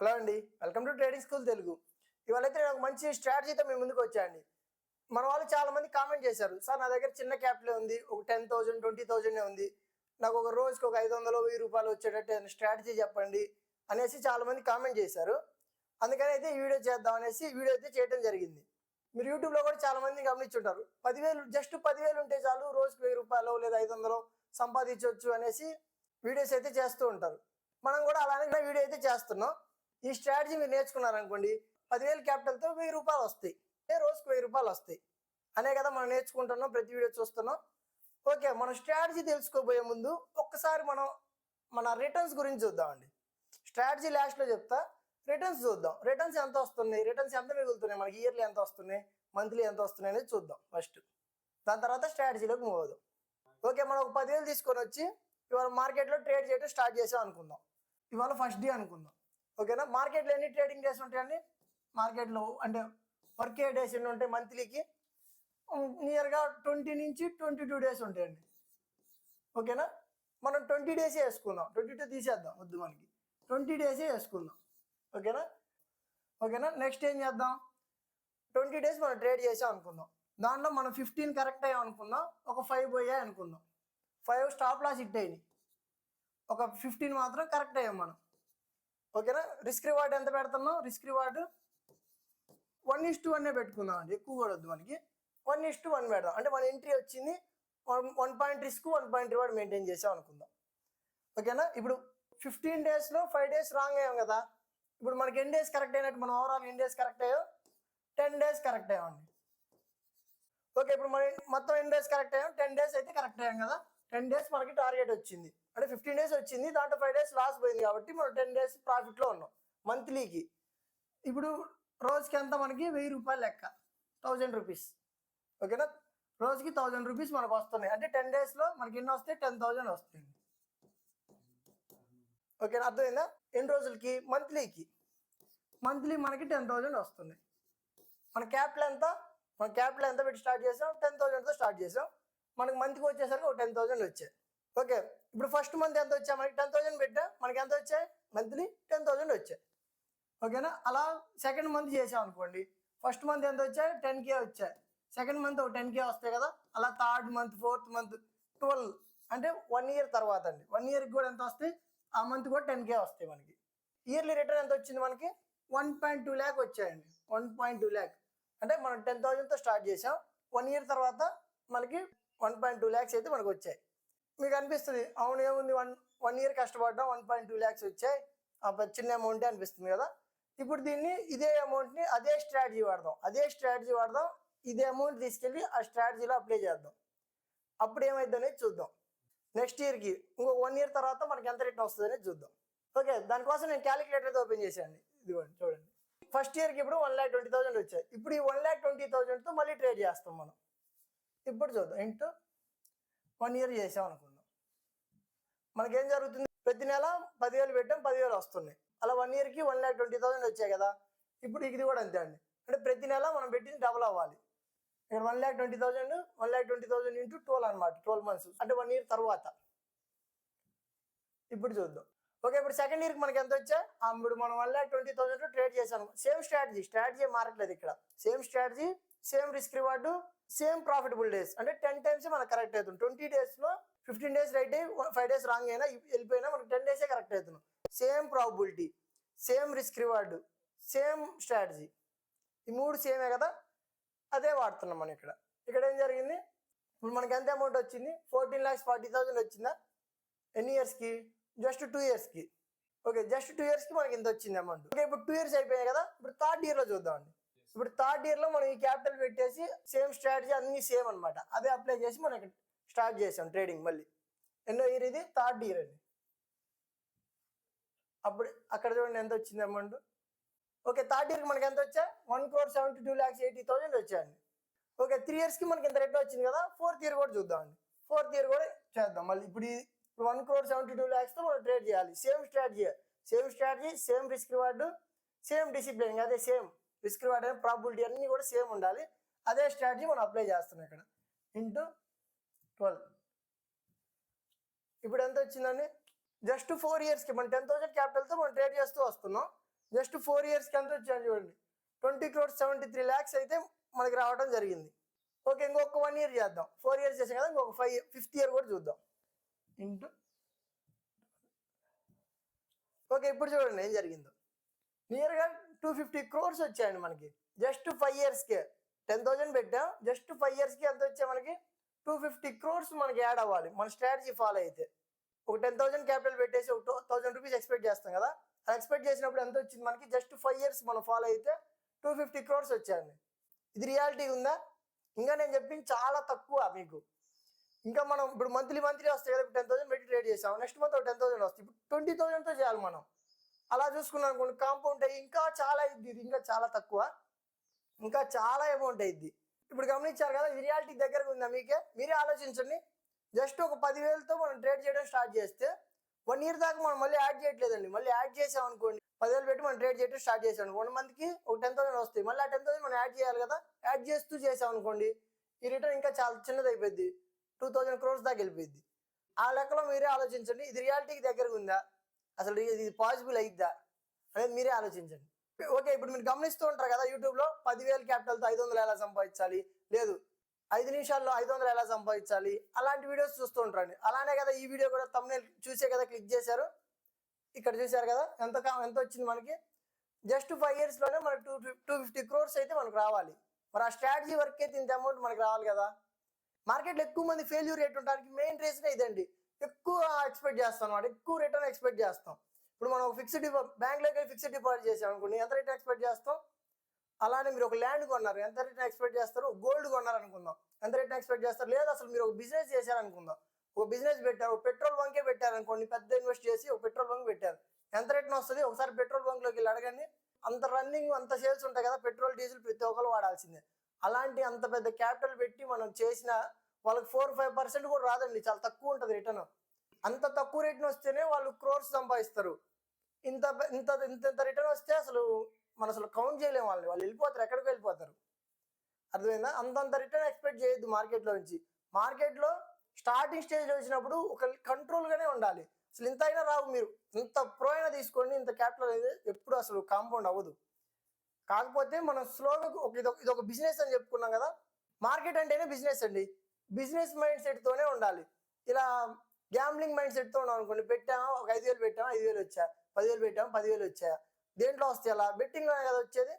Hello అండి. Welcome to trading school Telugu. ఇవాళ అయితే నేను ఒక మంచి స్ట్రాటజీతో మీ ముందుకు వచ్చాయండి మన వాళ్ళు చాలా మంది కామెంట్ చేశారు. సార్ నా దగ్గర చిన్న క్యాపిటల్ ఉంది. ఒక టెన్ థౌసండ్ ట్వంటీ థౌసండ్ ఉంది. నాకు ఒక రోజుకి ఒక ఐదు వందలు వెయ్యి రూపాయలు వచ్చేటట్టు ఏదైనా స్ట్రాటజీ చెప్పండి అనేసి చాలా మంది కామెంట్ చేశారు. అందుకని అయితే ఈ వీడియో చేద్దాం అనేసి వీడియో అయితే చేయడం జరిగింది. మీరు యూట్యూబ్లో కూడా చాలా మంది గమనించుంటారు. పదివేలు జస్ట్ పదివేలు ఉంటే చాలు రోజుకి వెయ్యి రూపాయలు లేదా ఐదు వందలు సంపాదించవచ్చు అనేసి వీడియోస్ అయితే చేస్తూ ఉంటారు. మనం కూడా అలానే వీడియో అయితే చేస్తున్నాం. ఈ స్ట్రాటజీ మీరు నేర్చుకున్నారనుకోండి పదివేలు క్యాపిటల్తో వెయ్యి రూపాయలు వస్తాయి. ఏ రోజుకి వెయ్యి రూపాయలు వస్తాయి. అనే కదా మనం నేర్చుకుంటున్నాం ప్రతి వీడియో చూస్తున్నాం. ఓకే మనం స్ట్రాటజీ తెలుసుకోబోయే ముందు ఒక్కసారి మనం మన రిటర్న్స్ గురించి చూద్దామండి. స్ట్రాటజీ లాస్ట్లో చెప్తా రిటర్న్స్ చూద్దాం. రిటర్న్స్ ఎంత వస్తున్నాయి? రిటర్న్స్ ఎంత మిగులుతున్నాయి? మనకి ఇయర్లీ ఎంత వస్తున్నాయి? మంత్లీ ఎంత వస్తున్నాయి అనేది చూద్దాం ఫస్ట్ దాని తర్వాత స్ట్రాటజీలోకి మూవ్ అవుదాం. ఓకే మనం ఒక పదివేలు తీసుకొని వచ్చి ఇవాళ మార్కెట్లో ట్రేడ్ చేయడం స్టార్ట్ చేసాం అనుకుందాం. ఇవాళ ఫస్ట్ డే అనుకుందాం. ఓకేనా? మార్కెట్లో ఎన్ని ట్రేడింగ్ డేస్ ఉంటాయండి? మార్కెట్లో అంటే వర్కే డేస్ ఎన్ని ఉంటాయి మంత్లీకి నియర్గా ట్వంటీ నుంచి ట్వంటీ టూ డేస్ ఉంటాయండి. ఓకేనా? మనం ట్వంటీ డేసే వేసుకుందాం. ట్వంటీ టూ తీసేద్దాం వద్దు మనకి. ట్వంటీ డేసే వేసుకుందాం. ఓకేనా? ఓకేనా? నెక్స్ట్ ఏం చేద్దాం? ట్వంటీ డేస్ మనం ట్రేడ్ చేసాం అనుకుందాం. దాంట్లో మనం ఫిఫ్టీన్ కరెక్ట్ అయ్యాం అనుకుందాం. ఒక ఫైవ్ పోయాయి అనుకుందాం. ఫైవ్ స్టాప్ లాస్ హిట్ అయినాయి. ఒక ఫిఫ్టీన్ మాత్రం కరెక్ట్ అయ్యాం మనం. ఓకేనా? రిస్క్ రివార్డ్ ఎంత పెడుతున్నాం risk reward one is two అనే పెట్టుకుందాం అండి ఎక్కువ కూడా వద్దు మనకి. వన్ ఇస్ టూ వన్ పెడదాం. అంటే మన ఎంట్రీ వచ్చింది one one point risk one point reward maintain చేసాం అనుకుందాం. ఓకేనా? ఇప్పుడు ఫిఫ్టీన్ డేస్లో ఫైవ్ డేస్ రాంగ్ అయ్యాం కదా. ఇప్పుడు మనకి ఎన్ని డేస్ కరెక్ట్ అయినట్టు? మనం ఓవరాల్ ఎన్ని డేస్ కరెక్ట్ అయ్యో టెన్ డేస్ కరెక్ట్ అయ్యామండి. ఓకే ఇప్పుడు మనం మొత్తం ఎన్ని డేస్ కరెక్ట్ అయ్యాం? టెన్ డేస్ అయితే కరెక్ట్ అయ్యాం కదా. టెన్ డేస్ మనకి టార్గెట్ వచ్చింది. అంటే ఫిఫ్టీన్ డేస్ వచ్చింది దాంట్లో ఫైవ్ డేస్ లాస్ పోయింది కాబట్టి మనం టెన్ డేస్ ప్రాఫిట్లో ఉన్నాం మంత్లీకి ఇప్పుడు రోజుకి ఎంత మనకి? వెయ్యి రూపాయలు లెక్క థౌజండ్ రూపీస్ ఓకేనా? రోజుకి థౌజండ్ రూపీస్ మనకు వస్తున్నాయి. అంటే టెన్ డేస్లో మనకి ఎన్ని వస్తాయి? టెన్ థౌజండ్ వస్తాయి. ఓకేనా? అర్థమైందా? ఎన్ని రోజులకి? మంత్లీకి మంత్లీ మనకి టెన్ థౌజండ్ వస్తుంది మన క్యాపిటల్ ఎంత? మన క్యాపిటల్ ఎంత పెట్టి స్టార్ట్ చేసాం? టెన్ థౌజండ్తో స్టార్ట్ చేసాం. మనకి మంత్కి వచ్చేసరికి ఒక టెన్ థౌజండ్ వచ్చాయి. ఓకే? ఇప్పుడు ఫస్ట్ మంత్ ఎంత వచ్చాయి? మనకి టెన్ థౌసండ్ పెట్టా. మనకి ఎంత వచ్చాయి? మంత్లీ టెన్ థౌసండ్ వచ్చాయి. ఓకేనా? అలా సెకండ్ మంత్ చేసాం అనుకోండి. ఫస్ట్ మంత్ ఎంత వచ్చాయి? టెన్ కే వచ్చాయి. సెకండ్ మంత్ ఒక టెన్ కే వస్తాయి కదా? అలా third month fourth month twelve అంటే వన్ ఇయర్ తర్వాత అండి. వన్ ఇయర్కి కూడా ఎంత వస్తాయి? ఆ మంత్ కూడా టెన్ కే వస్తాయి మనకి. ఇయర్లీ రిటర్న్ ఎంత వచ్చింది మనకి? వన్ పాయింట్ టూ ల్యాక్ వచ్చాయండి. వన్ పాయింట్ టూ ల్యాక్ అంటే మనం టెన్ థౌజండ్తో స్టార్ట్ చేసాం. వన్ ఇయర్ తర్వాత మనకి వన్ పాయింట్ టూ ల్యాక్స్ అయితే మనకు వచ్చాయి మీకు అనిపిస్తుంది అవును ఏముంది వన్ వన్ ఇయర్ కష్టపడ్డాం వన్ పాయింట్ టూ ల్యాక్స్ వచ్చాయి. ఆ చిన్న అమౌంటే అనిపిస్తుంది కదా. ఇప్పుడు దీన్ని ఇదే అమౌంట్ని అదే స్ట్రాటజీ వాడదాం. అదే స్ట్రాటజీ వాడదాం ఇదే అమౌంట్ తీసుకెళ్ళి ఆ స్ట్రాటజీలో అప్లై చేద్దాం. అప్పుడు ఏమైంది అనేది చూద్దాం. నెక్స్ట్ ఇయర్కి ఇంకొక వన్ ఇయర్ తర్వాత మనకి ఎంత రిటర్న్ వస్తుంది అనేది చూద్దాం. ఓకే దానికోసం నేను క్యాలిక్యులేటర్ ఓపెన్ చేశాను. ఇదిగోండి చూడండి. ఫస్ట్ ఇయర్కి ఇప్పుడు వన్ ల్యాక్ ట్వంటీ థౌసండ్ వచ్చాయి. ఇప్పుడు ఈ వన్ ల్యాక్ ట్వంటీ థౌసండ్తో మళ్ళీ ట్రేడ్ చేస్తాం మనం. ఇప్పుడు చూద్దాం. ఇంటూ వన్ ఇయర్ చేసాం అనుకుందాం. మనకేం జరుగుతుంది? ప్రతి నెల పదివేలు పెట్టాం పదివేలు వస్తున్నాయి. అలా వన్ ఇయర్కి వన్ ల్యాక్ ట్వంటీ థౌసండ్ వచ్చాయి కదా. ఇప్పుడు ఇది కూడా అంతే అండి. అంటే ప్రతి నెల మనం పెట్టింది డబుల్ అవ్వాలి. ఇక్కడ one lakh twenty thousand one lakh twenty thousand into twelve అనమాట ట్వెల్వ్ మంత్స్. అంటే వన్ ఇయర్ తర్వాత. ఇప్పుడు చూద్దాం. ఓకే ఇప్పుడు సెకండ్ ఇయర్కి మనకి ఎంత వచ్చా? ఆ, ఇప్పుడు మనం one lakh twenty thousand trade చేశాను సేమ్ స్ట్రాటజీ. స్ట్రాటజీ మారట్లేదు ఇక్కడ. Same strategy same risk reward same profitable days అంటే టెన్ టైమ్స్ మనకు కరెక్ట్ అవుతుంది. ట్వంటీ డేస్లో ఫిఫ్టీన్ డేస్ రైట్ అయ్యి ఫైవ్ డేస్ రాంగ్ అయినా వెళ్ళిపోయినా మనకు టెన్ డేసే కరెక్ట్ అవుతున్నాం same probability same risk reward same strategy ఈ మూడు సేమే కదా? అదే వాడుతున్నాం మనం ఇక్కడ. ఇక్కడ ఏం జరిగింది? ఇప్పుడు మనకి ఎంత అమౌంట్ వచ్చింది? ఫోర్టీన్ ల్యాక్స్ ఫార్టీ థౌసండ్ వచ్చిందా? ఎన్ని ఇయర్స్కి జస్ట్ టూ ఇయర్స్కి ఓకే జస్ట్ టూ ఇయర్స్కి మనకి ఇంత వచ్చింది అమౌంట్ ఓకే ఇప్పుడు టూ ఇయర్స్ అయిపోయాయి కదా? ఇప్పుడు థర్డ్ ఇయర్లో చూద్దామండి. ఇప్పుడు థర్డ్ ఇయర్లో మనం ఈ క్యాపిటల్ పెట్టేసి సేమ్ స్ట్రాటజీ అన్ని సేమ్ అనమాట అదే అప్లై చేసి మనం ఇక్కడ స్టార్ట్ చేసాం ట్రేడింగ్ మళ్ళీ. ఎన్నో ఇయర్ ఇది? థర్డ్ ఇయర్ అండి. అప్పుడు అక్కడ చూడండి ఎంత వచ్చింది అమౌంట్. ఓకే థర్డ్ ఇయర్కి మనకి ఎంత వచ్చా? One crore seventy two lakhs eighty thousand వచ్చాయండి. ఓకే త్రీ ఇయర్స్కి మనకి ఇంత రేట్ వచ్చింది కదా ఫోర్త్ ఇయర్ కూడా చూద్దామండి ఫోర్త్ ఇయర్ కూడా చేద్దాం మళ్ళీ. ఇప్పుడు ఇప్పుడు వన్ క్రోర్ సెవెంటీ టూ ల్యాక్స్తో మనం ట్రేడ్ చేయాలి. Same strategy same strategy same risk reward same discipline అదే సేమ్. రిస్క్ రివార్డ్ అనే ప్రాబిలిటీ అన్నీ కూడా సేమ్ ఉండాలి. అదే స్ట్రాటజీ మనం అప్లై చేస్తున్నాం ఇక్కడ. ఇంటూ ట్వెల్వ్ ఇప్పుడు ఎంత వచ్చిందండి? జస్ట్ ఫోర్ ఇయర్స్కి మనం టెన్ థౌసండ్ క్యాపిటల్తో మనం ట్రేడ్ చేస్తూ వస్తున్నాం. జస్ట్ ఫోర్ ఇయర్స్కి ఎంత వచ్చాను చూడండి. Twenty crores seventy three lakhs అయితే మనకి రావడం జరిగింది. ఓకే ఇంకొక వన్ ఇయర్ చేద్దాం. ఫోర్ ఇయర్స్ చేసాం కదా ఇంకొక ఫైవ్ ఫిఫ్త్ ఇయర్ కూడా చూద్దాం. ఇంటూ ఓకే ఇప్పుడు చూడండి ఏం జరిగిందో. నియర్గా టూ ఫిఫ్టీ క్రోర్స్ వచ్చాయండి మనకి. జస్ట్ ఫైవ్ ఇయర్స్కే టెన్ థౌజండ్ పెట్టాం. జస్ట్ ఫైవ్ ఇయర్స్కి ఎంత వచ్చాయి మనకి? టూ ఫిఫ్టీ క్రోర్స్ మనకి యాడ్ అవ్వాలి. మన స్ట్రాటజీ ఫాలో అయితే. ఒక టెన్ థౌసండ్ క్యాపిటల్ పెట్టేసి ఒక టూ థౌసండ్ రూపీస్ ఎక్స్పెక్ట్ చేస్తాం కదా. అది ఎక్స్పెక్ట్ చేసినప్పుడు ఎంత వచ్చింది మనకి? జస్ట్ ఫైవ్ ఇయర్స్ మనం ఫాలో అయితే టూ ఫిఫ్టీ క్రోర్స్ వచ్చాయండి. ఇది రియాలిటీ ఉందా? ఇంకా నేను చెప్పింది చాలా తక్కువ మీకు. ఇంకా మనం ఇప్పుడు మంత్లీ మంత్లీ వస్తాయి కదా టెన్ థౌసండ్ పెట్టి ట్రేడ్ చేసాం. నెక్స్ట్ మంత్ టెన్ థౌసండ్ వస్తాయి. ఇప్పుడు ట్వంటీ థౌసండ్తో చేయాలి మనం. అలా చూసుకున్నాం అనుకోండి కాంపౌండ్ అయ్యి ఇంకా చాలా అయింది ఇది ఇంకా చాలా తక్కువ ఇంకా చాలా అమౌంట్ అయింది ఇప్పుడు గమనించారు కదా ఇది రియాలిటీ దగ్గరకు ఉందా మీకే? మీరే ఆలోచించండి. జస్ట్ ఒక పదివేలతో మనం ట్రేడ్ చేయడం స్టార్ట్ చేస్తే వన్ ఇయర్ దాకా మనం మళ్ళీ యాడ్ చేయట్లేదండి. మళ్ళీ యాడ్ చేసాం అనుకోండి పదివేలు పెట్టి మనం ట్రేడ్ చేయడం స్టార్ట్ చేసాం వన్ మంత్కి ఒక టెన్ థౌసండ్ వస్తాయి. మళ్ళీ ఆ టెన్ థౌసండ్ మనం యాడ్ చేయాలి కదా యాడ్ చేస్తూ చేసాం అనుకోండి ఈ రిటర్న్ ఇంకా చాలా చిన్నది అయిపోయింది టూ థౌసండ్ క్రోర్స్ దాకా వెళ్ళిపోయింది ఆ లెక్కలో మీరే ఆలోచించండి. ఇది రియాలిటీకి దగ్గరగా ఉందా? అసలు ఇది పాసిబుల్ అయిద్దా? అనేది మీరే ఆలోచించండి. ఓకే ఇప్పుడు మీరు గమనిస్తూ ఉంటారు కదా యూట్యూబ్లో పదివేల క్యాపిటల్తో ఐదు వందలు ఎలా సంపాదించాలి? లేదు. ఐదు నిమిషాల్లో ఐదు వందలు ఎలా సంపాదించాలి? అలాంటి వీడియోస్ చూస్తూ ఉంటారండి. అలానే కదా ఈ వీడియో కూడా తమ్ముని చూసే కదా క్లిక్ చేశారు. ఇక్కడ చూశారు కదా? ఎంత ఎంత వచ్చింది మనకి? జస్ట్ ఫైవ్ ఇయర్స్లోనే మనకు టూ టూ ఫిఫ్టీ క్రోర్స్ అయితే మనకు రావాలి. మరి ఆ స్ట్రాటజీ వర్క్ అయితే ఇంత అమౌంట్ మనకు రావాలి కదా? మార్కెట్లో ఎక్కువ మంది ఫెయిల్యూర్ రేట్ ఉండడానికి మెయిన్ రీజన్ ఇదండి. ఎక్కువ ఎక్స్పెక్ట్ చేస్తాం అనమాట ఎక్కువ రిటర్న్ ఎక్స్పెక్ట్ చేస్తాం. ఇప్పుడు మనం ఫిక్స్డ్ డిపా బ్యాంక్లోకి ఫిక్స్డ్ డిపాజిట్ చేసాం అనుకోండి ఎంత రిటర్న్ ఎక్స్పెక్ట్ చేస్తాం? అలానే మీరు ఒక ల్యాండ్ కొన్నారు ఎంత రిటర్న్ ఎక్స్పెక్ట్ చేస్తారు గోల్డ్ కొన్నారు అనుకుందాం ఎంత రిటర్న్ ఎక్స్పెక్ట్ చేస్తారు? లేదు అసలు మీరు ఒక బిజినెస్ చేశారు అనుకుందాం ఒక బిజినెస్ పెట్టారు ఒక పెట్రోల్ బంకే పెట్టారు అనుకోండి పెద్ద ఇన్వెస్ట్ చేసి ఒక పెట్రోల్ బంక్ పెట్టారు. ఎంత రిటర్న్ వస్తుంది? ఒకసారి పెట్రోల్ బంక్లోకి వెళ్ళి అడగండి. అంత రన్నింగ్ అంత సేల్స్ ఉంటాయి కదా పెట్రోల్ డీజిల్ ప్రతి ఒక్కరు వాడాల్సిందే. అలాంటి అంత పెద్ద క్యాపిటల్ పెట్టి మనం చేసిన వాళ్ళకి ఫోర్ ఫైవ్ పర్సెంట్ కూడా రాదండి. చాలా తక్కువ ఉంటుంది రిటర్న్ అంత తక్కువ రిటర్న్ వస్తేనే వాళ్ళు క్రోర్స్ సంపాదిస్తారు. ఇంత ఇంత ఇంత ఇంత రిటర్న్ వస్తే అసలు మనం అసలు కౌంట్ చేయలేము వాళ్ళని. వాళ్ళు వెళ్ళిపోతారు ఎక్కడికి వెళ్ళిపోతారు. అర్థమైందా? అంతంత రిటర్న్ ఎక్స్పెక్ట్ చేయొద్దు మార్కెట్లో నుంచి. మార్కెట్లో స్టార్టింగ్ స్టేజ్లో వచ్చినప్పుడు ఒక కంట్రోల్గానే ఉండాలి. అసలు ఇంత అయినా రావు మీరు. ఇంత ప్రో అయినా తీసుకోండి ఇంత క్యాపిటల్ అనేది ఎప్పుడు అసలు కాంపౌండ్ అవ్వదు. కాకపోతే మనం స్లోగా ఒక ఇది ఒక బిజినెస్ అని చెప్పుకున్నాం కదా. మార్కెట్ అంటేనే బిజినెస్ అండి. బిజినెస్ మైండ్ సెట్తోనే ఉండాలి. ఇలా గ్యాంబ్లింగ్ మైండ్ సెట్తో ఉన్నాం అనుకోండి. పెట్టామా? ఒక ఐదు వేలు పెట్టామా? ఐదు వేలు వచ్చా? పదివేలు పెట్టాము? పదివేలు వచ్చా? దేంట్లో వస్తాయి అలా బెట్టింగ్లోనే కదా వచ్చేది?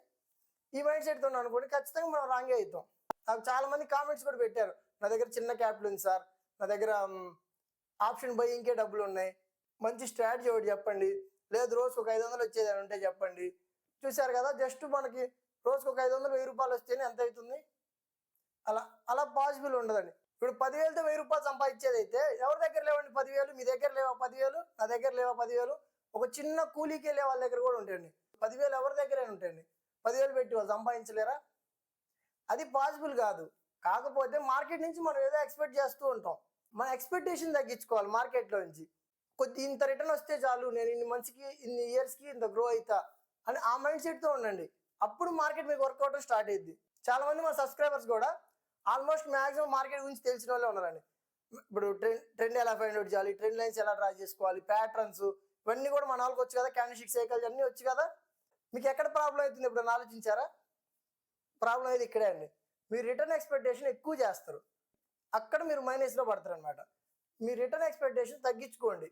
ఈ మైండ్ సెట్తో ఉన్నాం అనుకోండి ఖచ్చితంగా మనం రాంగే అవుతాం నాకు చాలా మంది కామెంట్స్ కూడా పెట్టారు. నా దగ్గర చిన్న క్యాపిటల్ ఉంది సార్. నా దగ్గర ఆప్షన్ బై ఇంకే డబ్బులు ఉన్నాయి. మంచి స్ట్రాటజీ ఒకటి చెప్పండి. లేదు రోజుకు ఒక ఐదు వందలు వచ్చేది అని ఉంటే చెప్పండి. చూశారు కదా? జస్ట్ మనకి రోజుకు ఒక ఐదు వందలు వెయ్యి రూపాయలు వస్తేనే ఎంత అవుతుంది? అలా అలా పాసిబుల్ ఉండదండి. ఇప్పుడు పదివేలతో వెయ్యి రూపాయలు సంపాదించేది అయితే ఎవరి దగ్గర లేవండి పదివేలు? మీ దగ్గర లేవా పదివేలు? నా దగ్గర లేవా పదివేలు? ఒక చిన్న కూలీకి వెళ్ళే వాళ్ళ దగ్గర కూడా ఉంటాయండి. పదివేలు ఎవరి దగ్గరైనా ఉంటాయండి. పదివేలు పెట్టి వాళ్ళు సంపాదించలేరా? అది పాసిబుల్ కాదు. కాకపోతే మార్కెట్ నుంచి మనం ఏదో ఎక్స్పెక్ట్ చేస్తూ ఉంటాం. మన ఎక్స్పెక్టేషన్ తగ్గించుకోవాలి మార్కెట్లో నుంచి. కొద్ది ఇంత రిటర్న్ వస్తే చాలు నేను ఇన్ని మంత్స్కి ఇన్ని ఇయర్స్కి ఇంత గ్రో అవుతా అని ఆ మైండ్ సెట్తో ఉండండి. అప్పుడు మార్కెట్ మీకు వర్క్ స్టార్ట్ అయ్యింది చాలా మంది మన సబ్స్క్రైబర్స్ కూడా ఆల్మోస్ట్ మాక్సిమం మార్కెట్ గురించి తెలిసిన వాళ్ళే ఉన్నారండి. ఇప్పుడు ట్రెండ్ ట్రెండ్ ఎలా ఫైండ్ అవుట్ చేయాలి ట్రెండ్ లైన్స్ ఎలా డ్రా చేసుకోవాలి ప్యాటర్న్స్ ఇవన్నీ కూడా మన వాళ్ళకి వచ్చు కదా క్యాండిషిక్ సైకిల్స్ అన్నీ వచ్చు కదా. మీకు ఎక్కడ ప్రాబ్లం అవుతుంది ఇప్పుడు ఆలోచించారా? ప్రాబ్లం అయితే ఇక్కడే అండి. మీరు రిటర్న్ ఎక్స్పెక్టేషన్ ఎక్కువ చేస్తారు. అక్కడ మీరు మైనస్లో పడతారు అనమాట మీ రిటర్న్ ఎక్స్పెక్టేషన్ తగ్గించుకోండి.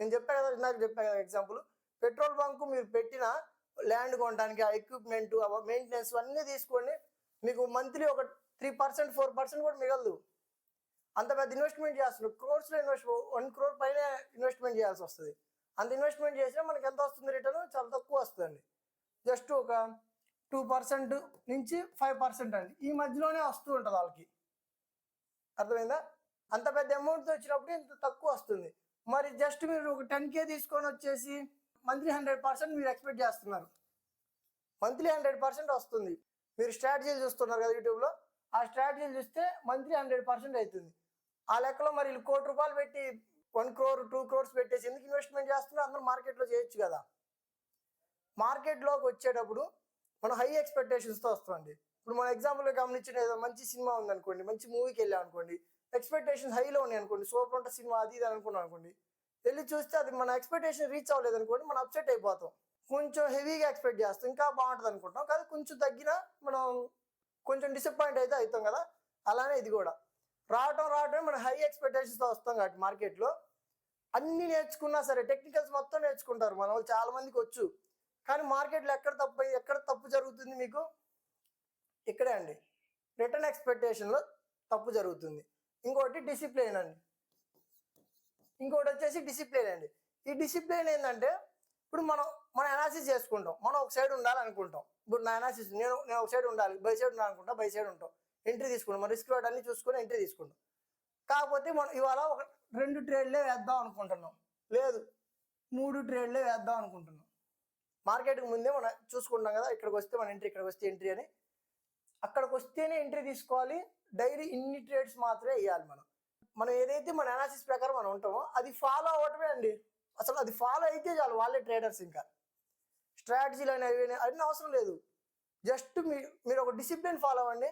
నేను చెప్పా కదా ఇందాక చెప్పా కదా ఎగ్జాంపుల్ పెట్రోల్ బంకు మీరు పెట్టిన ల్యాండ్ కొనడానికి ఆ ఎక్విప్మెంట్ మెయింటెనెన్స్ అన్నీ తీసుకోండి. మీకు మంత్లీ ఒక త్రీ పర్సెంట్ ఫోర్ పర్సెంట్ కూడా మిగలదు. అంత పెద్ద ఇన్వెస్ట్మెంట్ చేస్తున్నారు. క్రోర్స్లో ఇన్వెస్ట్ వన్ క్రోర్ పైన ఇన్వెస్ట్మెంట్ చేయాల్సి వస్తుంది. అంత ఇన్వెస్ట్మెంట్ చేసినా మనకి ఎంత వస్తుంది రిటర్న్ చాలా తక్కువ వస్తుందండి. జస్ట్ ఒక టూ పర్సెంట్ నుంచి ఫైవ్ పర్సెంట్ అండి. ఈ మధ్యలోనే వస్తూ ఉంటుంది వాళ్ళకి. అర్థమైందా? అంత పెద్ద అమౌంట్ వచ్చినప్పుడు ఇంత తక్కువ వస్తుంది. మరి జస్ట్ మీరు ఒక టెన్ కే తీసుకొని వచ్చేసి మంత్లీ హండ్రెడ్ పర్సెంట్ మీరు ఎక్స్పెక్ట్ చేస్తున్నారు. మంత్లీ హండ్రెడ్ పర్సెంట్ వస్తుంది. మీరు స్ట్రాటజీ చూస్తున్నారు కదా యూట్యూబ్లో ఆ స్ట్రాటజీలు చూస్తే మంత్లీ హండ్రెడ్ పర్సెంట్ అవుతుంది. ఆ లెక్కలో మరి వీళ్ళు కోటి రూపాయలు పెట్టి వన్ క్రోర్ టూ క్రోర్స్ పెట్టేసి ఎందుకు ఇన్వెస్ట్మెంట్ చేస్తున్నారు? అందరూ మార్కెట్లో చేయొచ్చు కదా. మార్కెట్లోకి వచ్చేటప్పుడు మనం హై ఎక్స్పెక్టేషన్స్తో వస్తుంది ఇప్పుడు మన ఎగ్జాంపుల్గా గమనించిన ఏదో మంచి సినిమా ఉందనుకోండి మంచి మూవీకి వెళ్ళాం అనుకోండి ఎక్స్పెక్టేషన్ హైలో ఉన్నాయి అనుకోండి సూపర్ ఉంటే సినిమా అది ఇది అనుకున్నాం అనుకోండి వెళ్ళి చూస్తే అది మన ఎక్స్పెక్టేషన్ రీచ్ అవ్వలేదు అనుకోండి మనం అప్సెట్ అయిపోతాం. కొంచెం హెవీగా ఎక్స్పెక్ట్ చేస్తాం ఇంకా బాగుంటుంది అనుకుంటాం కానీ కొంచెం తగ్గినా మనం కొంచెం డిసప్పాయింట్ అయితే అవుతాం కదా? అలానే ఇది కూడా. రావటం రావటం మనం హై ఎక్స్పెక్టేషన్స్తో వస్తాం కాబట్టి మార్కెట్లో అన్ని నేర్చుకున్నా సరే టెక్నికల్స్ మొత్తం నేర్చుకుంటారు మన వాళ్ళు చాలా మందికి వచ్చు. కానీ మార్కెట్లో ఎక్కడ తప్పు ఎక్కడ తప్పు జరుగుతుంది మీకు? ఇక్కడే అండి. రిటర్న్ ఎక్స్పెక్టేషన్లో తప్పు జరుగుతుంది. ఇంకోటి డిసిప్లిన్ అండి. ఇంకోటి వచ్చేసి డిసిప్లిన్ అండి. ఈ డిసిప్లిన్ ఏంటంటే ఇప్పుడు మనం మనం అనాలిసిస్ చేసుకుంటాం. మనం ఒక సైడ్ ఉండాలనుకుంటాం. ఇప్పుడు నా అనాలిసిస్ నేను నేను ఒక సైడ్ ఉండాలి. బై సైడ్ ఉండాలనుకుంటా బై సైడ్ ఉంటాం. ఎంట్రీ తీసుకుంటాం. మన రిస్క్ అన్ని చూసుకొని ఎంట్రీ తీసుకుంటాం. కాకపోతే మనం ఇవాళ ఒక రెండు ట్రేడ్లే వేద్దాం అనుకుంటున్నాం. లేదు. మూడు ట్రేడ్లే వేద్దాం అనుకుంటున్నాం. మార్కెట్కి ముందే మనం చూసుకుంటాం కదా ఇక్కడికి వస్తే మన ఎంట్రీ ఇక్కడికి వస్తే ఎంట్రీ అని. అక్కడికి వస్తేనే ఎంట్రీ తీసుకోవాలి. డైలీ ఇన్ని ట్రేడ్స్ మాత్రమే వేయాలి మనం. మనం ఏదైతే మన అనాలిసిస్ ప్రకారం మనం ఉంటామో అది ఫాలో అవ్వటమే అండి. అసలు అది ఫాలో అయితే చాలు వాళ్ళే ట్రేడర్స్ ఇంకా. స్ట్రాటజీలు అనేవి అన్నీ అవసరం లేదు. జస్ట్ మీ మీరు ఒక డిసిప్లిన్ ఫాలో అవ్వండి.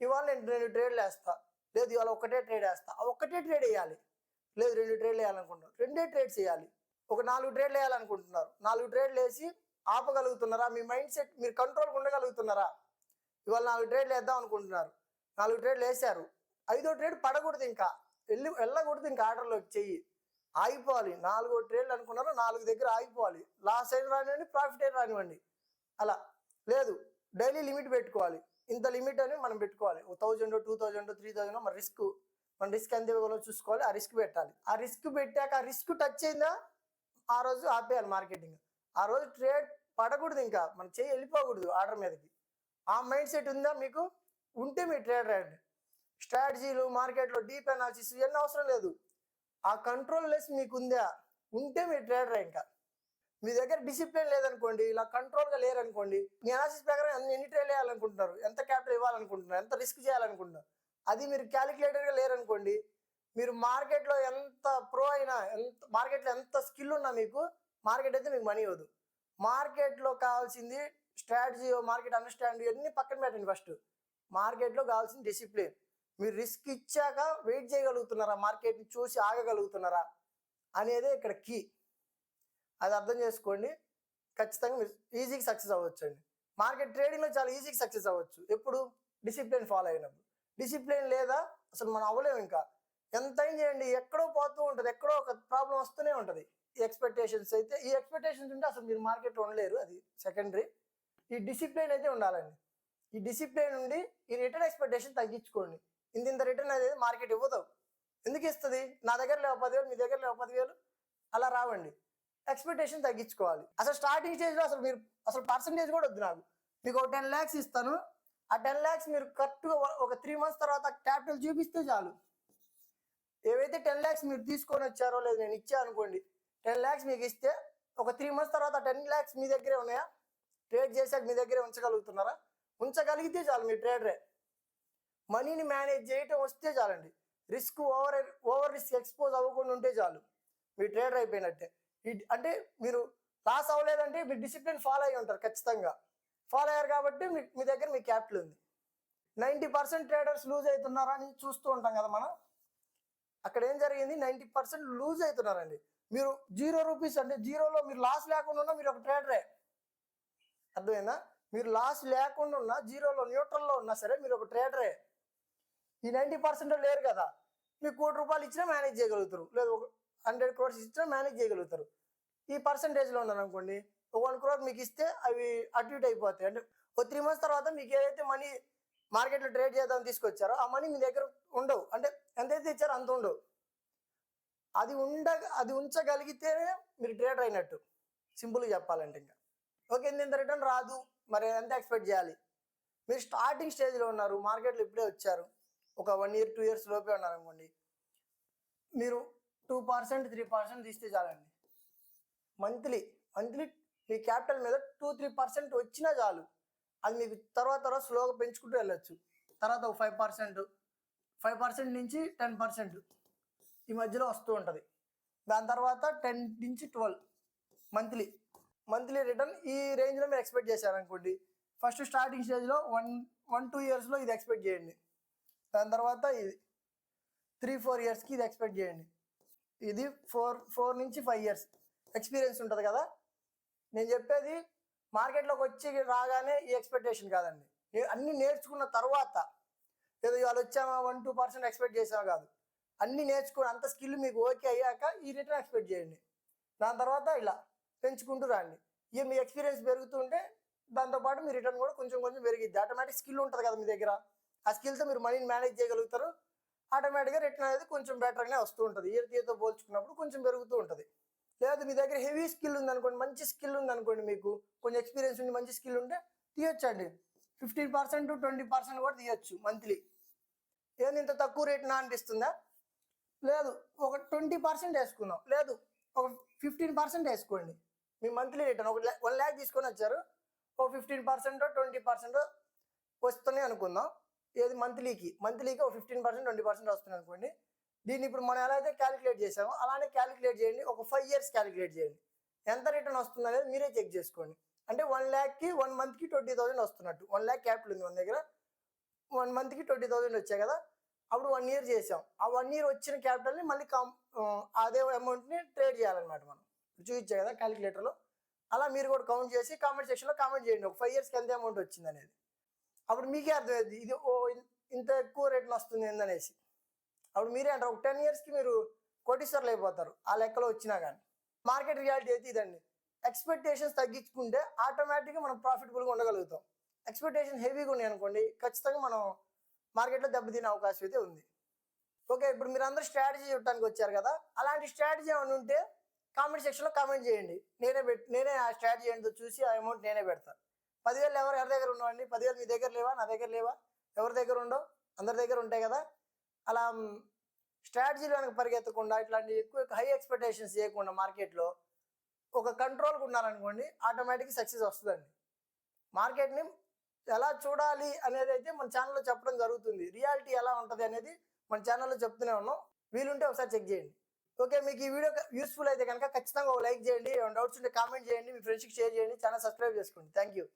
ఇవాళ నేను రెండు ట్రేడ్లు వేస్తా. లేదు ఇవాళ ఒకటే ట్రేడ్ వేస్తా. ఒక్కటే ట్రేడ్ వేయాలి. లేదు రెండు ట్రేడ్లు వేయాలనుకుంటున్నారు. రెండే ట్రేడ్స్ వేయాలి ఒక నాలుగు ట్రేడ్లు వేయాలనుకుంటున్నారు. నాలుగు ట్రేడ్లు వేసి ఆపగలుగుతున్నారా? మీ మైండ్ సెట్ మీరు కంట్రోల్ ఉండగలుగుతున్నారా? ఇవాళ నాలుగు ట్రేడ్లు వేద్దాం అనుకుంటున్నారు. నాలుగు ట్రేడ్లు వేసారు ఐదో ట్రేడ్ పడకూడదు ఇంకా. వెళ్ళి వెళ్ళకూడదు ఇంకా ఆర్డర్లోకి చెయ్యి. ఆగిపోవాలి. నాలుగో ట్రేడ్లు అనుకున్నారు నాలుగు దగ్గర ఆగిపోవాలి. లాస్ అయిన రానివ్వండి ప్రాఫిట్ అయిన రానివ్వండి. అలా. లేదు. డైలీ లిమిట్ పెట్టుకోవాలి. ఇంత లిమిట్ అని మనం పెట్టుకోవాలి. ఒక thousand two thousand three thousand మన రిస్క్. మన రిస్క్ ఎంత ఇవ్వగలో చూసుకోవాలి ఆ రిస్క్ పెట్టాలి. ఆ రిస్క్ పెట్టాక ఆ రిస్క్ టచ్ అయిందా? ఆ రోజు ఆపేయాలి మార్కెటింగ్. ఆ రోజు ట్రేడ్ పడకూడదు ఇంకా. మనం చేయి వెళ్ళిపోకూడదు ఆర్డర్ మీదకి. ఆ మైండ్ సెట్ ఉందా మీకు? ఉంటే మీ ట్రేడ్ రండి స్ట్రాటజీలు మార్కెట్లో డీప్ అనాలిసిస్ ఇవన్నీ అవసరం లేదు. ఆ కంట్రోల్ లెస్ మీకు ఉందా ఉంటే మీ ట్రేడర్ ఇంకా. మీ దగ్గర డిసిప్లిన్ లేదనుకోండి ఇలా కంట్రోల్గా లేరనుకోండి మీ అనాలిసిస్ ప్రకారం ఎన్ని ఎన్ని ట్రేడ్ చేయాలనుకుంటున్నారు ఎంత క్యాపిటల్ ఇవ్వాలనుకుంటున్నారు? ఎంత రిస్క్ చేయాలనుకుంటున్నారు? అది మీరు క్యాలిక్యులేటర్గా లేరనుకోండి మీరు మార్కెట్లో ఎంత ప్రో అయినా ఎంత మార్కెట్లో ఎంత స్కిల్ ఉన్నా మీకు మార్కెట్ అయితే మీకు మనీ ఇవ్వదు. మార్కెట్లో కావాల్సింది స్ట్రాటజీ మార్కెట్ అండర్స్టాండ్ ఇవన్నీ పక్కన పెట్టండి ఫస్ట్ మార్కెట్లో కావాల్సింది డిసిప్లిన్ మీరు రిస్క్ ఇచ్చాక వెయిట్ చేయగలుగుతున్నారా? మార్కెట్ని చూసి ఆగగలుగుతున్నారా? అనేదే ఇక్కడ కీ అది అర్థం చేసుకోండి. ఖచ్చితంగా మీరు ఈజీకి సక్సెస్ అవ్వచ్చు అండి మార్కెట్ ట్రేడింగ్లో చాలా ఈజీగా సక్సెస్ అవ్వచ్చు. ఎప్పుడు? డిసిప్లిన్ ఫాలో అయినప్పుడు. డిసిప్లిన్ లేదా అసలు మనం అవ్వలేము ఇంకా. ఎంత చేయండి. ఎక్కడో పోతూ ఉంటుంది. ఎక్కడో ఒక ప్రాబ్లం వస్తూనే ఉంటుంది. ఈ ఎక్స్పెక్టేషన్స్ అయితే ఈ ఎక్స్పెక్టేషన్స్ ఉంటే అసలు మీరు మార్కెట్ ఉండలేరు. అది సెకండరీ ఈ డిసిప్లిన్ అయితే ఉండాలండి. ఈ డిసిప్లిన్ ఉండి ఈ రిటర్న్ ఎక్స్పెక్టేషన్ తగ్గించుకోండి. ఇంత ఇంత రిటర్న్ అనేది మార్కెట్ ఇవ్వదు. ఎందుకు ఇస్తుంది? నా దగ్గర లేవు పదివేలు మీ దగ్గర లేవు పదివేలు. అలా రావండి. ఎక్స్పెక్టేషన్ తగ్గించుకోవాలి. అసలు స్టార్టింగ్ స్టేజ్లో అసలు మీరు అసలు పర్సంటేజ్ కూడా వద్దు నాకు. మీకు ఒక టెన్ ల్యాక్స్ ఇస్తాను. ఆ టెన్ ల్యాక్స్ మీరు కరెక్ట్గా ఒక త్రీ మంత్స్ తర్వాత క్యాపిటల్ చూపిస్తే చాలు. ఏవైతే టెన్ ల్యాక్స్ మీరు తీసుకొని వచ్చారో లేదు నేను ఇచ్చా అనుకోండి. టెన్ ల్యాక్స్ మీకు ఇస్తే ఒక త్రీ మంత్స్ తర్వాత టెన్ ల్యాక్స్ మీ దగ్గరే ఉన్నాయా? ట్రేడ్ చేశాక మీ దగ్గరే ఉంచగలుగుతున్నారా? ఉంచగలిగితే చాలు మీ ట్రేడరే మనీని మేనేజ్ చేయటం వస్తే చాలండి. Risk over over risk expose అవ్వకుండా ఉంటే చాలు. మీ ట్రేడర్ అయిపోయినట్టే. అంటే మీరు లాస్ అవ్వలేదంటే మీరు డిసిప్లిన్ ఫాలో అయ్యి ఉంటారు ఖచ్చితంగా. ఫాలో అయ్యారు కాబట్టి మీ మీ దగ్గర మీ క్యాపిటల్ ఉంది. నైంటీ పర్సెంట్ ట్రేడర్స్ లూజ్ అవుతున్నారని చూస్తూ ఉంటాం కదా మనం. అక్కడ ఏం జరిగింది? నైంటీ పర్సెంట్ లూజ్ అవుతున్నారండి. మీరు జీరో రూపీస్ అంటే జీరోలో మీరు లాస్ లేకుండా ఉన్నా మీరు ఒక ట్రేడరే. అర్థమైందా? మీరు లాస్ లేకుండా ఉన్నా జీరోలో న్యూట్రల్లో ఉన్నా సరే మీరు ఒక ట్రేడరే. ఈ నైంటీ పర్సెంట్ లేరు కదా మీకు కోటి రూపాయలు ఇచ్చినా మేనేజ్ చేయగలుగుతారు. లేదు ఒక హండ్రెడ్ క్రోర్స్ ఇచ్చినా మేనేజ్ చేయగలుగుతారు. ఈ పర్సంటేజ్లో ఉన్నారు అనుకోండి ఒక వన్ క్రోర్ మీకు ఇస్తే అవి అటు ఇటు అయిపోతాయి. అంటే ఒక త్రీ మంత్స్ తర్వాత మీకు ఏదైతే మనీ మార్కెట్లో ట్రేడ్ చేద్దాం తీసుకొచ్చారో ఆ మనీ మీ దగ్గర ఉండవు. అంటే ఎంతైతే ఇచ్చారో అంత ఉండవు. అది ఉండ అది ఉంచగలిగితేనే మీరు ట్రేడర్ అయినట్టు. సింపుల్గా చెప్పాలంటే ఇంకా. ఓకే ఇంత రిటర్న్ రాదు. మరి ఎంత ఎక్స్పెక్ట్ చేయాలి? మీరు స్టార్టింగ్ స్టేజ్లో ఉన్నారు మార్కెట్లో ఇప్పుడే వచ్చారు. ఒక వన్ ఇయర్ టూ ఇయర్స్ లోపే ఉన్నారు అనుకోండి మీరు టూ పర్సెంట్ త్రీ పర్సెంట్ తీస్తే చాలండి. మంత్లీ మంత్లీ మీ క్యాపిటల్ మీద టూ త్రీ పర్సెంట్ వచ్చినా చాలు. అది మీకు తర్వాత తర్వాత స్లోగా పెంచుకుంటూ వెళ్ళొచ్చు. తర్వాత ఒక ఫైవ్ పర్సెంట్ ఫైవ్ పర్సెంట్ నుంచి టెన్ పర్సెంట్ ఈ మధ్యలో వస్తూ ఉంటుంది. దాని తర్వాత టెన్ నుంచి ట్వెల్వ్ మంత్లీ మంత్లీ రిటర్న్ ఈ రేంజ్లో మీరు ఎక్స్పెక్ట్ చేశారనుకోండి ఫస్ట్ స్టార్టింగ్ స్టేజ్లో వన్ వన్ టూ ఇయర్స్లో ఇది ఎక్స్పెక్ట్ చేయండి. దాని తర్వాత ఇది త్రీ ఫోర్ ఇయర్స్కి ఇది ఎక్స్పెక్ట్ చేయండి. ఇది ఫోర్ ఫోర్ నుంచి ఫైవ్ ఇయర్స్ ఎక్స్పీరియన్స్ ఉంటుంది కదా? నేను చెప్పేది మార్కెట్లోకి వచ్చి రాగానే ఈ ఎక్స్పెక్టేషన్ కాదండి. అన్నీ అన్ని నేర్చుకున్న తర్వాత ఏదో ఇవాళ వచ్చామా వన్ టూ పర్సెంట్ ఎక్స్పెక్ట్ చేసామా కాదు. అన్ని నేర్చుకుని అంత స్కిల్ మీకు ఓకే అయ్యాక ఈ రిటర్న్ ఎక్స్పెక్ట్ చేయండి. దాని తర్వాత ఇలా పెంచుకుంటూ రండి. ఇక మీ ఎక్స్పీరియన్స్ పెరుగుతుంటే దాంతోపాటు మీ రిటర్న్ కూడా కొంచెం కొంచెం పెరిగిద్ది. ఆటోమేటిక్ స్కిల్ ఉంటుంది కదా మీ దగ్గర? ఆ స్కిల్తో మీరు మనీని మేనేజ్ చేయగలుగుతారు. ఆటోమేటిక్గా రిటర్న్ అనేది కొంచెం బెటర్గానే వస్తూ ఉంటుంది. ఇయర్ తీయతో పోల్చుకున్నప్పుడు కొంచెం పెరుగుతూ ఉంటుంది. లేదు మీ దగ్గర హెవీ స్కిల్ ఉందనుకోండి మంచి స్కిల్ ఉందనుకోండి మీకు కొంచెం ఎక్స్పీరియన్స్ ఉండి మంచి స్కిల్ ఉంటే తీయొచ్చండి. ఫిఫ్టీన్ పర్సెంట్ ట్వంటీ పర్సెంట్ కూడా తీయొచ్చు మంత్లీ ఏంది ఇంత తక్కువ రేట్నా అనిపిస్తుందా? లేదు ఒక ట్వంటీ పర్సెంట్ వేసుకుందాం. లేదు ఒక ఫిఫ్టీన్ పర్సెంట్ వేసుకోండి. మీ మంత్లీ రిటర్న్ ఒక వన్ ల్యాక్ తీసుకొని వచ్చారు. ఒక ఫిఫ్టీన్ పర్సెంట్ ట్వంటీ పర్సెంట్ వస్తున్నాయి అనుకుందాం. ఏది మంత్లీకి? మంత్లీకి ఒక ఫిఫ్టీన్ పర్సెంట్ ట్వంటీ పర్సెంట్ వస్తుంది అనుకోండి. దీన్ని ఇప్పుడు మనం ఎలా అయితే క్యాలిక్యులేట్ చేసామో అలానే క్యాలిక్యులేట్ చేయండి. ఒక ఫైవ్ ఇయర్స్ క్యాలిక్యులేట్ చేయండి. ఎంత రిటర్న్ వస్తుంది అనేది మీరే చెక్ చేసుకోండి. అంటే వన్ ల్యాక్కి వన్ మంత్కి ట్వంటీ థౌసండ్ వస్తున్నట్టు. వన్ ల్యాక్ క్యాపిటల్ ఉంది మన దగ్గర. వన్ మంత్కి ట్వంటీ థౌసండ్ వచ్చాయి కదా. అప్పుడు వన్ ఇయర్ చేసాం ఆ వన్ ఇయర్ వచ్చిన క్యాపిటల్ని మళ్ళీ కం అదే అమౌంట్ని ట్రేడ్ చేయాలన్నమాట మనం. చూపించే కదా క్యాలిక్యులేటర్లో అలా మీరు కూడా కౌంట్ చేసి కామెంట్ సెక్షన్లో కామెంట్ చేయండి. ఒక ఫైవ్ ఇయర్స్కి ఎంత అమౌంట్ వచ్చింది అనేది అప్పుడు మీకే అర్థమైంది ఇది ఓ ఇంత ఎక్కువ రేట్లు వస్తుంది ఏందనేసి. అప్పుడు మీరే అంటారు ఒక టెన్ ఇయర్స్కి మీరు కోటీశ్వర్లు అయిపోతారు ఆ లెక్కలో వచ్చినా కానీ మార్కెట్ రియాలిటీ అయితే ఇదండి. ఎక్స్పెక్టేషన్స్ తగ్గించుకుంటే ఆటోమేటిక్గా మనం ప్రాఫిటబుల్గా ఉండగలుగుతాం. ఎక్స్పెక్టేషన్ హెవీగా ఉన్నాయి అనుకోండి ఖచ్చితంగా మనం మార్కెట్లో దెబ్బతినే అవకాశం అయితే ఉంది. ఓకే ఇప్పుడు మీరు అందరూ స్ట్రాటజీ చూడటానికి వచ్చారు కదా అలాంటి స్ట్రాటజీ ఏమైనా ఉంటే కామెంట్ సెక్షన్లో కామెంట్ చేయండి. నేనే పెట్ నేనే ఆ స్ట్రాటజీ ఏంటో చూసి ఆ అమౌంట్ నేనే పెడతాను పదివేలు ఎవరు ఎవరి దగ్గర ఉండవండి? పదివేలు మీ దగ్గర లేవా? నా దగ్గర లేవా? ఎవరి దగ్గర ఉండవు? అందరి దగ్గర ఉంటాయి కదా? అలా స్ట్రాటజీలు వెనక పరిగెత్తకుండా ఇట్లాంటి ఎక్కువ హై ఎక్స్పెక్టేషన్స్ చేయకుండా మార్కెట్లో ఒక కంట్రోల్గా ఉన్నారనుకోండి ఆటోమేటిక్ సక్సెస్ వస్తుందండి. మార్కెట్ని ఎలా చూడాలి అనేది అయితే మన ఛానల్లో చెప్పడం జరుగుతుంది. రియాలిటీ ఎలా ఉంటుంది అనేది మన ఛానల్లో చెప్తూనే ఉన్నాం. వీలుంటే ఒకసారి చెక్ చేయండి. ఓకే మీకు ఈ వీడియో యూస్ఫుల్ అయితే కనుక ఖచ్చితంగా ఒక లైక్ చేయండి. డౌట్స్ ఉంటే కామెంట్ చేయండి. మీ ఫ్రెండ్స్కి షేర్ చేయండి. ఛానల్ సబ్స్క్రైబ్ చేసుకోండి. Thank you